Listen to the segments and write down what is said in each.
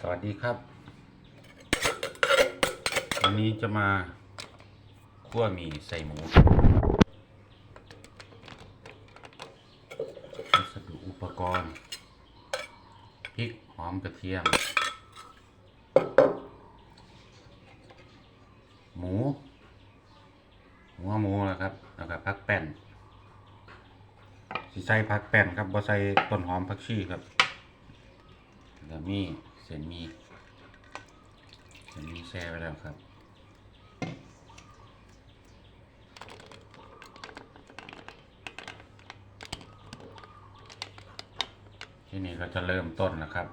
สวัสดีครับ วันนี้จะมาคั่วหมี่ใส่หมูวัสดุอุปกรณ์พริกหอมกระเทียม หมูหัวหมูนะครับแล้วก็ผักแป้นสิใส่ผักแป้นครับบ่ใส่ต้นหอมผักชีครับแล้วมี เส้นมีเส้นมีแช่ไว้แล้วครับทีนี้ก็จะเริ่มต้นนะครับ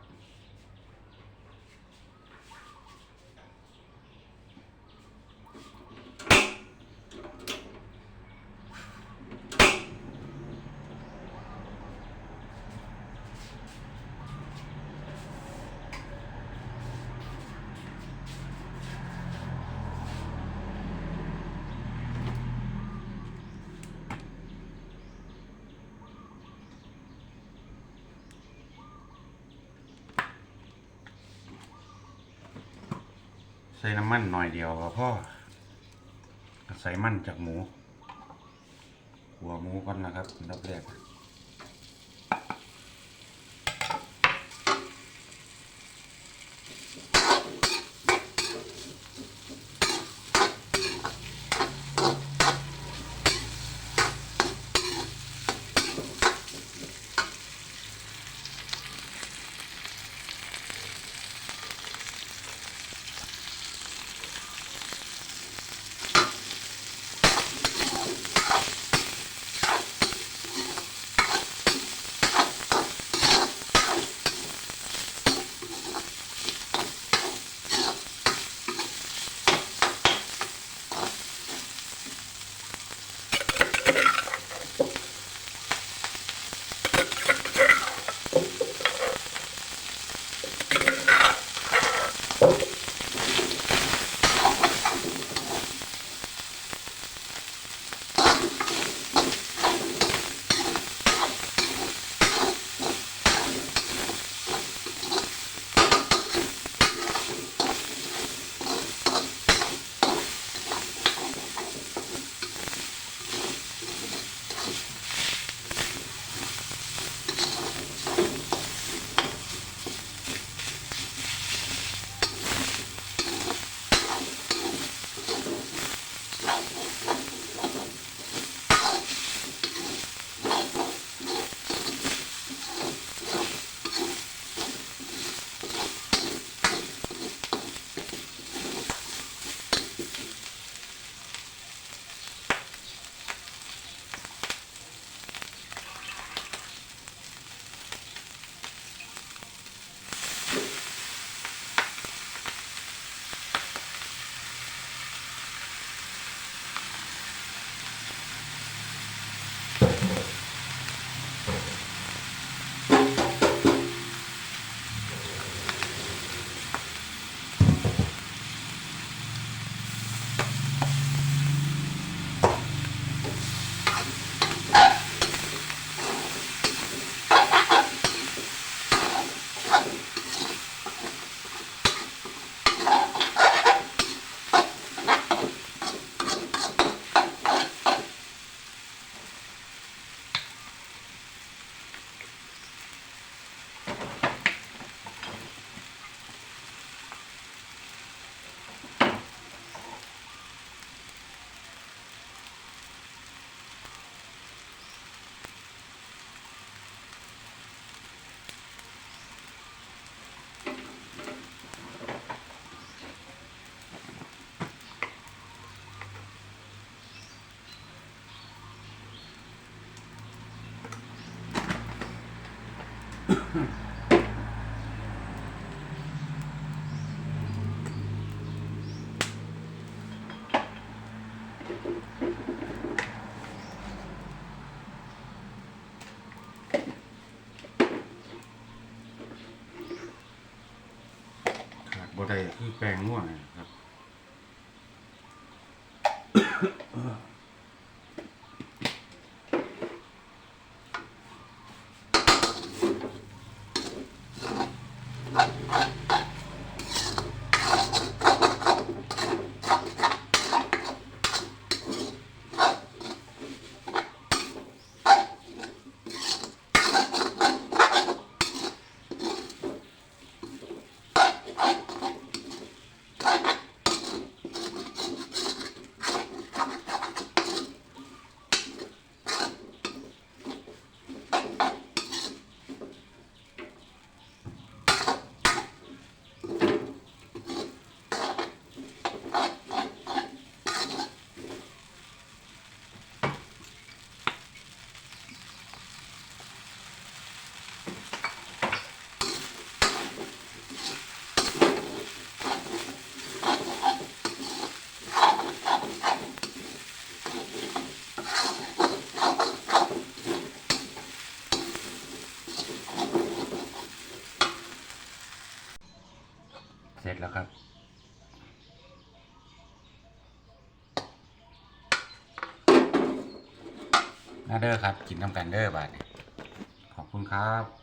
ส่น้ำมันหน่อยเดียวก็พอใส่มันจากหมู หัวหมูก่อนนะครับอันดับแรก บ่ได้คือแปลงง่วงนะครับ แล้วครับนาเด้อครับ กินน้ำกันเด้อบาทขอบคุณครับ